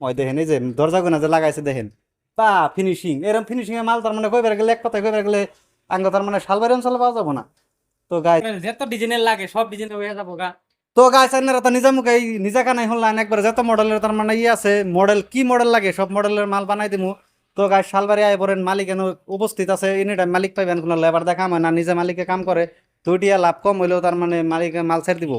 ওই দেখেন এই যে দরজা গুনা যে লাগাইছে দেখেন। বা ফিনিশিং এরকম ফিনিশিং এর মাল তার মানে কইবার গেলে এক কথায় কইবার গেলে আঙ্গ তার মানে শালবাড়ি অঞ্চলে পাওয়া যাব না। তো গাই যত ডিজাইনের লাগে সব ডিজাইনের হয়ে যাব গা। তো গাছ আপনারা তো নিজা মুখে নিজা কানাই হলাম একবার যত মডেলের তার মানে ইয়ে আছে মডেল কি মডেল লাগে সব মডেলের মাল বানাই দিমু। তো গাছ শালবাড়ি আয় পড়েন মালিক এনে উপস্থিত আছে এনি টাইম মালিক পাইবেন কোনো লেবার দেখা হয় না নিজে মালিকে কাম করে। দুইটিয়া লাভ কম হইলেও তার মানে মালিকে মাল ছেড়ে দিব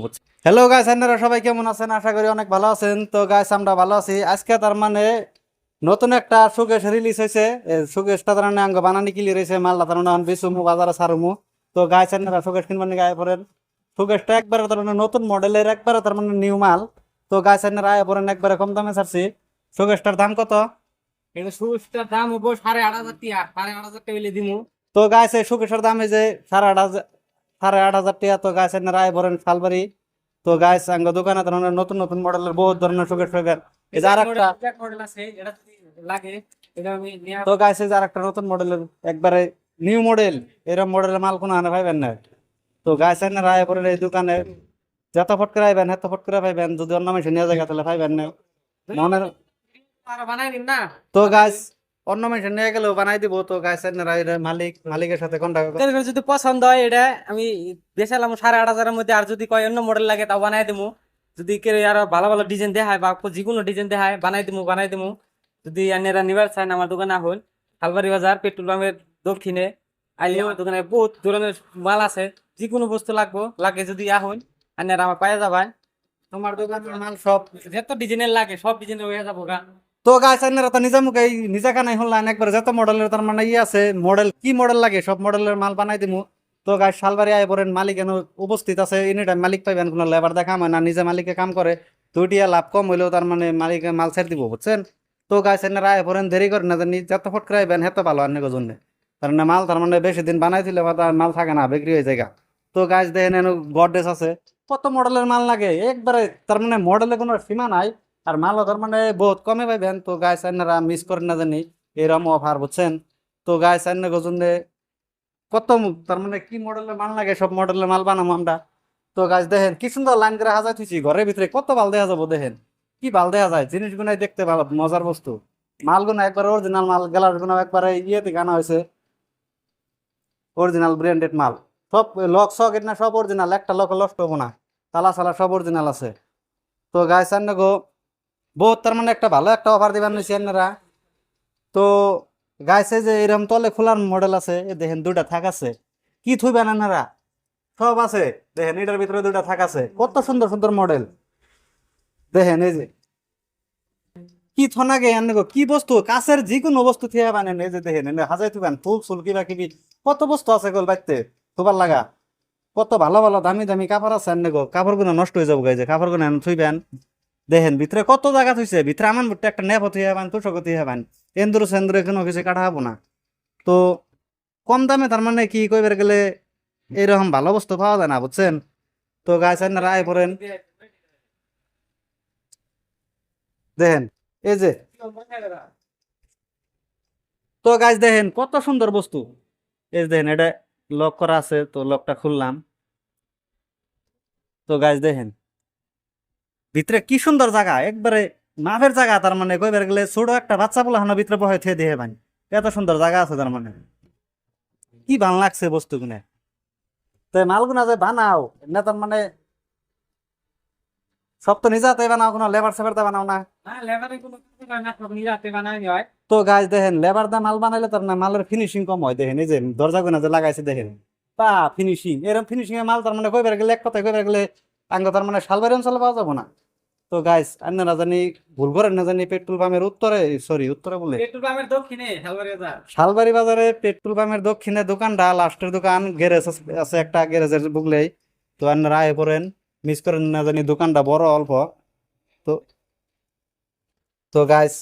হ্যালো গাছ আপনারা সবাই কেমন আছেন? আশা করি অনেক ভালো আছেন। তো গাছ আমরা ভালো আছি। আজকে তার মানে নতুন একটা সুকেশ রিলিজ হয়েছে সুকেশটা তার মানে আঙ্গ বানানি কিলি রয়েছে মালটা তার মানে বেসুমু বাজারে সারুমু তো গাছ আপনারা সুকেশ কিনবার গায়ে পড়েন সুকেশটা একবারে তার মানে নতুন মডেলের একবারে তার মানে নিউ মাল। তো গাছ আপনারা আয় পড়েন একবারে কম দামে ছাড়ছি। সুকেশটার দাম কত? এটা সুসটার দাম হব সাড়ে আট হাজার টিয়া। সাড়ে আট হাজার টাকা দিমু। তো গাছ এই সুকেশের দাম এই যে সাড়ে আট হাজার সাড়ে আট হাজার টাকা তো গাছ আপনারা রায় পড়েন শালবাড়ি। তো গাছ আঙ্গ দোকানে মানে নতুন নতুন মডেলের বহুত ধরনের এই যে আর একটা তো গাছ এই যে আর একটা নতুন মডেলের একবারে নিউ মডেল এরকম মডেলের মাল কোনো আনে পাইবেন না। তো গাছ আনে রায় পরে এই দোকানে যত ফট করে আইবেন এত ফট করে পাইবেন যদি অন্য মানুষ নিয়ে যায় তাহলে পাইবেন না মনের আর বানাই দিন না। তো গাছ অন্য মানুষ নিয়ে গেলেও বানাই দিব তো গাছ মালিক, মালিকের সাথে যদি পছন্দ হয় এটা, আমি সাড়ে আট হাজারের মধ্যে, আর যদি কয় অন্য মডেল লাগে তাও বানাই যদি কেউ আরও ভালো ভালো ডিজাইন দেখায় বা যে কোনো ডিজাইন দেখায়, বানাই বানাই যদি নিবার চান আমার দোকানে আহুন হালবাড়ি বাজার, পেট্রোল পাম্পের দক্ষিণে। আইলে আমার দোকানে বহুত ধরনের মাল আছে যে কোনো বস্তু লাগবো, লাগে যদি আহুন আনেরা আমার পায়ে যাবেন তোমার দোকানের মাল সব, যত ডিজাইনের লাগে, সব ডিজাইনের হয়ে যাব গা। তো গাছ আনেরা তো নিজা মুখে নিজা কানাই হলাম একবার যত মডেলের তার মানে ইয়ে আছে মডেল কি মডেল লাগে? সব মডেলের মাল বানাই দিমু। তো গাছ শালবাড়ি আয় পড়েন, মালিক এনে উপস্থিত আছে এনি টাইম মালিক পাইবেন, কোনো লেবার দেখা হয় না, নিজে মালিকে কাম করে, দুইটিয়া লাভ কম হইলেও তার মানে মালিকে মাল ছেড়ে দিব, বুঝছেন? তো গাছ এনে আয় পড়েন, দেরি করে না যত ফট করে আইবেন হেত ভালো আনে জন্য। তার মানে মাল তার মানে বেশি দিন বানাই দিলে বা তার মাল থাকে না, বিক্রি হয়ে যায় তো গাছ দেখেন গডরেজ আছে। কত মডেলের মাল লাগে? একবারে তার মানে মডেলের কোনো সীমা নাই। আর মালও তার মানে বহুত কমে পাইবেন তো গাছ আইনারা মিস করেন না জানি, এরম অফার বুঝছেন? তো গাছ আইনে গজনে কত তার মানে কি মডেলের মাল লাগে, সব মডেলের মাল বানাবো আমরা। তো গাছ দেখেন, কি সুন্দর লাইন করে হাজার থুইছি, ঘরের ভিতরে কত বাল দেখা যাব দেখেন। কি বাল দেখা যায় জিনিসগুলাই দেখতে ভালো, মজার বস্তু। মালগুলো একবার অরিজিনাল মাল গেলারগুলো একবারে ইয়েতে গানা হয়েছে। অরিজিনাল ব্র্যান্ডেড মাল। সব লক সকেট না সব অরিজিনাল একটা লক নষ্ট হব না। তালা সালা সব অরিজিনাল আছে। তো গাছ গো বহুত তার মানে একটা ভালো একটা অফার দিবেন নিছি তো গাইছে যে এরকম তলে খোলার মডেল আছে দেখেন দুইটা থাক আছে। কি থুইবেন আপনারা সব আছে। দেখেন এটার ভিতরে দুইটা থাক আছে। কত সুন্দর সুন্দর মডেল দেখেন এই যে। কি থনাগে আনে গো, কি বস্তু? কাছের যে কোনো বস্তু থিয়া বানেন এই যে দেখেন এনে হাজাই থুবেন ফুল ফুল কিবা কিবি। কত বস্তু আছে গোল বাইতে থুবার লাগা। কত ভালো ভালো দামি দামি কাপড় আছে গো। কাপড়গুলো নষ্ট হয়ে যাব গাইছে কাপড়গুলো এনে থুইবেন। দেখেন, ভিতরে কত জায়গা থইছে? ভিতরে আমার বুটে একটা নেপ হতে হবেন তুষক হতে হবেন এন্দুর সেন্দুর কোনো কিছু কাটা হব না। তো কম দামে তার মানে কি কইবার গেলে এইরকম ভালো বস্তু পাওয়া যায় না, বুঝছেন? তো গাছ আইনারা আয় পড়েন। দেখেন, এই যে। তো গাছ দেখেন, কত সুন্দর বস্তু। এই দেখেন, এটা লক করা আছে, তো লকটা খুললাম। তো গাছ দেখেন ভিতরে কি সুন্দর জায়গা একবারে মাফের জায়গা তার মানে কইবার গেলে ছোট একটা বাচ্চা বলে হানো ভিতরে বহে থে দিয়ে ভাই এত সুন্দর জায়গা আছে তার মানে। কি ভালো লাগছে বস্তু গুনে তো মালগুনা যে বানাও না তার মানে সব তো নিজাতে বানাও কোনো লেবার সেবার বানাও না। না লেবারে কোনো কিছু না সব নিরাতে বানাই তো গাছ দেখেন লেবার দা মাল বানাইলে তার না মালের ফিনিশিং কম হয় দেখেন এই যে দরজা গুনা যে লাগাইছে দেখেন। পা ফিনিশিং এরকম ফিনিশিং এর মাল তার মানে কইবার গেলে এক কথায় কইবার গেলে আঙ্গ তার মানে শালবাড়ি অঞ্চলে পাওয়া যাব না। তো গাইস আপনারা জানি ভুল করেন না জানি পেট্রোল পাম্পের উত্তরে সরি উত্তরে বলে। পেট্রোল পাম্পের দক্ষিণে হালবাড়ি বাজার। শালবাড়ি বাজারে পেট্রোল পাম্পের দক্ষিণে দোকানটা লাস্টের দোকান গ্যারেজ আছে একটা গ্যারেজের বুকলেই তো আপনারা আয় পড়েন মিস করেন না জানি দোকানটা বড় অল্প। তো তো গাইস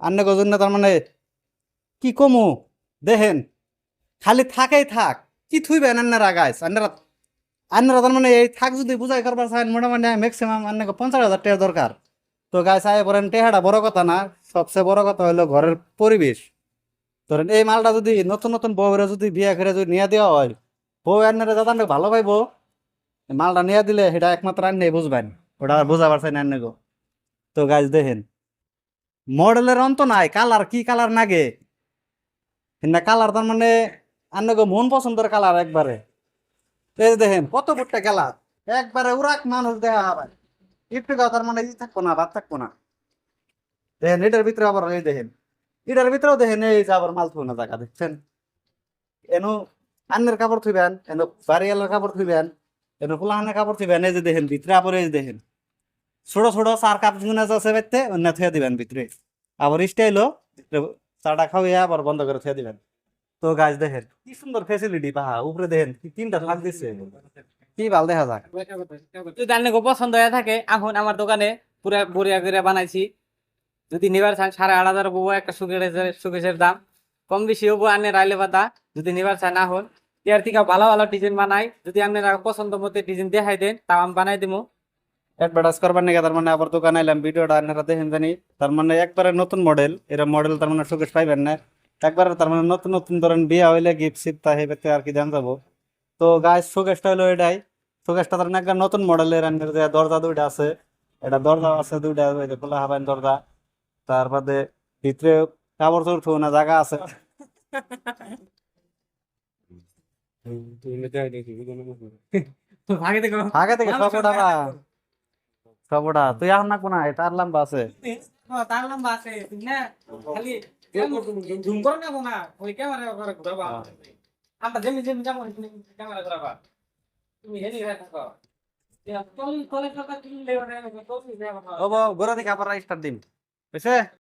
আন্নে গজন তার মানে কি কমু? দেখেন খালি থাকেই থাক কি থুইবেন আন্নারা গাইস আন্নারা আন্নারা তার মানে এই থাক যদি বুঝাই করবার চান মোটামুটি ম্যাক্সিমাম আন্নাকে পঞ্চাশ হাজার টাকা দরকার। তো গাইস আয় পড়েন টেহাটা বড় কথা না, সবচেয়ে বড় কথা হলো ঘরের পরিবেশ। ধরেন এই মালটা যদি নতুন নতুন বউরা যদি বিয়া করে যদি নিয়ে দেওয়া হয়, বউ আন্নারে দাদা ভালো পাইবো? মালটা নিয়ে দিলে সেটা একমাত্র আন্নে বুঝবেন? ওটা বোঝাবার চাই না গো তো গাছ দেখেন, মডেলের অন্ত নাই কালার কি কালার নাগে? না কালার তার মানে আন্নগো মন পছন্দের কালার একবারে। এই দেখেন, কত ফুটটা কালার একবারে উড়াক মানুষ দেখা হবে। একটু তার মানে থাকব না, ভাত থাকব না। দেখেন, এটার ভিতরে আবার এই দেখেন, এটার ভিতরেও দেখেন, এই যে আবার মাল থুই না জায়গা, দেখছেন? এনু আন্নের কাপড় থুইবেন, এনু বাড়িয়ালের কাপড় থুইবেন, এনু ফুলাহানের কাপড় থুইবেন, এই যে দেখেন, ভিতরে আবার এই দেখেন। ছোট ছোট চার কাপ গুণ আছে বেতে অন্য থুয়ে দিবেন ভিতরে। আবার স্টাইলও চাটা খাওয়াইয়া আবার বন্ধ করে থুয়ে দিবেন। তো গাছ দেখেন কি সুন্দর ফেসিলিটি পাহা উপরে দেখেন কি তিনটা থাক দিচ্ছে কি ভালো দেখা যাক। যদি আপনাকে পছন্দ হয়ে থাকে এখন আমার দোকানে পুরা বড়িয়া করে বানাইছি। যদি নিবার চান সাড়ে আট হাজার হব একটা সুকেশের সুকেশের দাম। কম বেশি হব আনে রাইলে পাতা যদি নিবার চান না হন। এর থেকে ভালো ভালো ডিজাইন বানাই। যদি আপনারা পছন্দ মতো ডিজাইন দেখাই দেন তাও আমি বানাই দেবো অ্যাডভার্টাইজ করবার নাকি? তার মানে আবার দোকানে এলাম ভিডিওটা আপনারা দেখেন জানি। তার মানে একবারে নতুন মডেল এরা মডেল তার মানে শোকেশ পাইবেন না। একবারে তার মানে নতুন নতুন ধরেন বিয়া হইলে গিফট সিফট তা হেবেতে আর কি জান যাব তো গাছ শোকেশটা হলো এটাই। শোকেশটা তার মানে একবার নতুন মডেলের আনের যে দরজা দুইটা আছে। এটা দরজা আছে দুইটা ওই যে খোলা হাবাইন দরজা। তারপরে ভিতরে কাপড় চোপড় থুও না জায়গা আছে। আগে থেকে সবটা সবটা। তুই এখন না কোনা আর লম্বা আছে। তার লম্বা আছে না খালি জুম করে নেব না? ওই ক্যামেরা করে ঘুরাবা। আমরা যেমনি যেমনি যাব ক্যামেরা ঘুরাবা। তুমি হেরি হয়ে থাকো। ও গোরা থেকে আবার স্টার্ট দিন। বুঝছে